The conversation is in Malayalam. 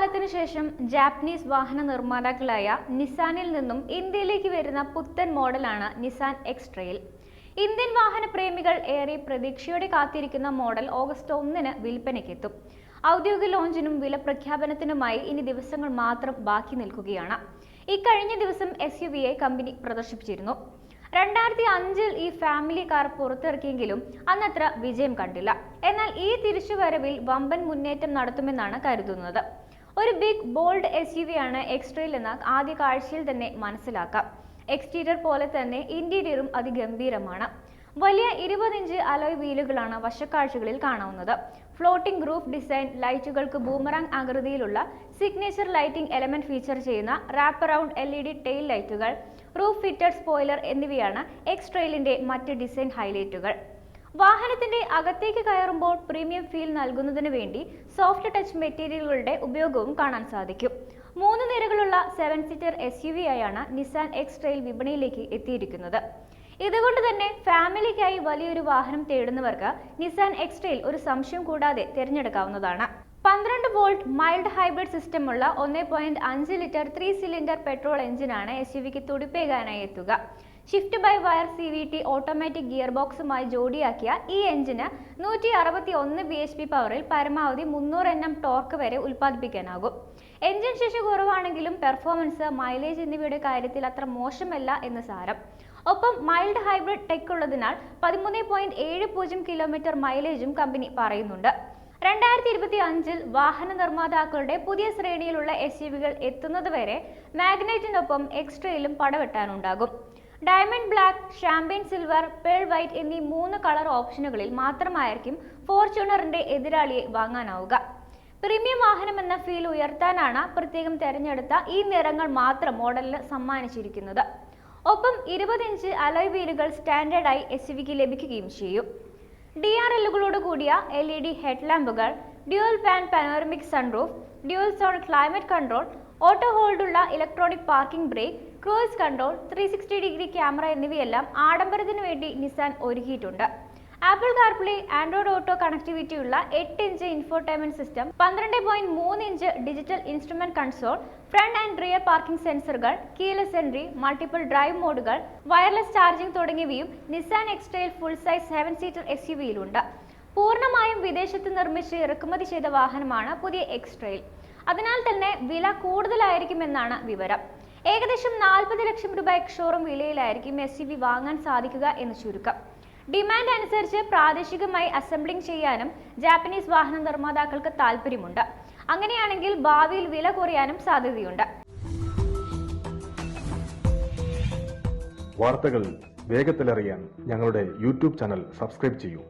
കാലത്തിനു ശേഷം ജാപ്പനീസ് വാഹന നിർമ്മാതാക്കളായ നിസാനിൽ നിന്നും ഇന്ത്യയിലേക്ക് വരുന്ന പുത്തൻ മോഡലാണ് നിസാൻ എക്സ് ട്രെയിൽ ഇന്ത്യൻ വാഹന പ്രേമികൾ ഏറെ പ്രതീക്ഷയോടെ കാത്തിരിക്കുന്ന മോഡൽ ഓഗസ്റ്റ് ഒന്നിന് വിൽപ്പനയ്ക്കെത്തും. ഔദ്യോഗിക ലോഞ്ചിനും വില പ്രഖ്യാപനത്തിനുമായി ഇനി ദിവസങ്ങൾ മാത്രം ബാക്കി നിൽക്കുകയാണ്. ഇക്കഴിഞ്ഞ ദിവസം എസ് യു വിയെ കമ്പനി പ്രദർശിപ്പിച്ചിരുന്നു. രണ്ടായിരത്തി അഞ്ചിൽ ഈ ഫാമിലി കാർ പുറത്തിറക്കിയെങ്കിലും അന്നത്ര വിജയം കണ്ടില്ല. എന്നാൽ ഈ തിരിച്ചുവരവിൽ വമ്പൻ മുന്നേറ്റം നടത്തുമെന്നാണ് കരുതുന്നത്. ഒരു big bold S U V ആണ് എക്സ്ട്രയിൽ എന്ന് ആദ്യ കാഴ്ചയിൽ തന്നെ മനസ്സിലാക്കാം. എക്സ്റ്റീരിയർ പോലെ തന്നെ ഇന്റീരിയറും അതിഗംഭീരമാണ്. വലിയ ഇരുപതിഞ്ച് അലോയ് വീലുകളാണ് വശക്കാഴ്ചകളിൽ കാണാവുന്നത്. ഫ്ലോട്ടിംഗ് റൂഫ് ഡിസൈൻ ലൈറ്റുകൾക്ക് ബൂമറാങ് ആകൃതിയിലുള്ള സിഗ്നേച്ചർ ലൈറ്റിംഗ് എലമെന്റ് ഫീച്ചർ ചെയ്യുന്ന wrap around L E D tail ലൈറ്റുകൾ റൂഫ് ഫിറ്റഡ് സ്പോയിലർ എന്നിവയാണ് എക്സ്ട്രെയിലിന്റെ മറ്റ് ഡിസൈൻ ഹൈലൈറ്റുകൾ വാഹനത്തിന്റെ അകത്തേക്ക് കയറുമ്പോൾ പ്രീമിയം ഫീൽ നൽകുന്നതിന് വേണ്ടി സോഫ്റ്റ് ടച്ച് മെറ്റീരിയലുകളുടെ ഉപയോഗവും കാണാൻ സാധിക്കും. മൂന്ന് നിരകളുള്ള seven seater S U V ആയാണ് നിസാൻ എക്സ് ട്രെയിൽ വിപണിയിലേക്ക് എത്തിയിരിക്കുന്നത്. ഇതുകൊണ്ട് തന്നെ ഫാമിലിക്കായി വലിയൊരു വാഹനം തേടുന്നവർക്ക് നിസാൻ എക്സ് ട്രെയിൽ ഒരു സംശയം കൂടാതെ തിരഞ്ഞെടുക്കാവുന്നതാണ്. പന്ത്രണ്ട് വോൾട്ട് മൈൽഡ് ഹൈബ്രിഡ് സിസ്റ്റമുള്ള ഒന്ന് പോയിന്റ് അഞ്ച് ലിറ്റർ ത്രീ സിലിണ്ടർ പെട്രോൾ എഞ്ചിനാണ് എസ് യു വിക്ക് തുടിപ്പേകാനായി എത്തുക. Shift by wire C V T automatic gear ബോക്സുമായി ജോഡിയാക്കിയ ഈ എഞ്ചിന് നൂറ്റി അറുപത്തി ഒന്ന് ബി എച്ച് പി പവറിൽ പരമാവധി മുന്നൂറ് എൻ എം ടോർക്ക് വരെ ഉൽപ്പാദിപ്പിക്കാനാകും. എഞ്ചിൻ ശേഷി കുറവാണെങ്കിലും പെർഫോമൻസ് മൈലേജ് എന്നിവയുടെ കാര്യത്തിൽ അത്ര മോശമല്ല എന്ന് സാരം. ഒപ്പം മൈൽഡ് ഹൈബ്രിഡ് ടെക് ഉള്ളതിനാൽ പതിമൂന്ന് പോയിന്റ് ഏഴ് പൂജ്യം കിലോമീറ്റർ മൈലേജും കമ്പനി പറയുന്നുണ്ട്. രണ്ടായിരത്തി ഇരുപത്തി അഞ്ചിൽ വാഹന നിർമ്മാതാക്കളുടെ പുതിയ ശ്രേണിയിലുള്ള എസ് യു വികൾ എത്തുന്നതുവരെ മാഗ്നൈറ്റിനൊപ്പം എക്സ്ട്രയിലും പടവെട്ടാനുണ്ടാകും. Diamond black champagne silver pearl white എന്നീ മൂന്ന് കളർ ഓപ്ഷനുകളിൽ മാത്രമായിരിക്കും ഫോർച്യൂണറിന്റെ എതിരാളിയെ വാങ്ങാനാവുക. പ്രീമിയം വാഹനം എന്ന ഫീൽ ഉയർത്താനാണ് പ്രത്യേകം തിരഞ്ഞെടുത്ത ഈ നിറങ്ങൾ മാത്രം മോഡലിന് സമ്മാനിച്ചിരിക്കുന്നത്. ഒപ്പം ഇരുപത് ഇഞ്ച് അലോയ് വീലുകൾ സ്റ്റാൻഡേർഡായി എസ് വിക്ക് ലഭിക്കുകയും ചെയ്യും. ഡി ആർ എല്ലുകളോട് കൂടിയ L E D ഹെഡ്ലാമ്പുകൾ dual pan panoramic sunroof dual zone climate control auto ഹോൾഡുള്ള electronic parking brake cruise control three sixty degree camera എന്നിവയെല്ലാം ആഡംബരത്തിന് വേണ്ടി നിസാൻ ഒരുക്കിയിട്ടുണ്ട്. Apple CarPlay Android auto connectivity ഉള്ള എട്ട് ഇഞ്ച് ഇൻഫോർടൈൻമെന്റ് സിസ്റ്റം പന്ത്രണ്ട് പോയിന്റ് മൂന്ന് inch digital instrument console front and rear parking സെൻസറുകൾ കീലെസ് എൻട്രി മൾട്ടിപ്പിൾ ഡ്രൈവ് മോഡുകൾ വയർലെസ് ചാർജിംഗ് തുടങ്ങിയവയും Nissan X Trail full size seven seater S U പൂർണമായും വിദേശത്ത് നിർമ്മിച്ച് ഇറക്കുമതി ചെയ്ത വാഹനമാണ് പുതിയ എക്സ്ട്രെയിൽ അതിനാൽ തന്നെ വില കൂടുതലായിരിക്കുമെന്നാണ് വിവരം. ഏകദേശം നാൽപ്പത് ലക്ഷം രൂപ എക്സോറും വിലയിലായിരിക്കും എസ് യു വാങ്ങാൻ സാധിക്കുക എന്ന് ചുരുക്കം. ഡിമാൻഡ് അനുസരിച്ച് പ്രാദേശികമായി അസംബ്ലിംഗ് ചെയ്യാനും ജാപ്പനീസ് വാഹന നിർമ്മാതാക്കൾക്ക് താല്പര്യമുണ്ട് അങ്ങനെയാണെങ്കിൽ ഭാവിയിൽ വില കുറയാനും സാധ്യതയുണ്ട്. വാർത്തകൾ വേഗത്തിലറിയാൻ ഞങ്ങളുടെ യൂട്യൂബ് ചാനൽ സബ്സ്ക്രൈബ് ചെയ്യൂ.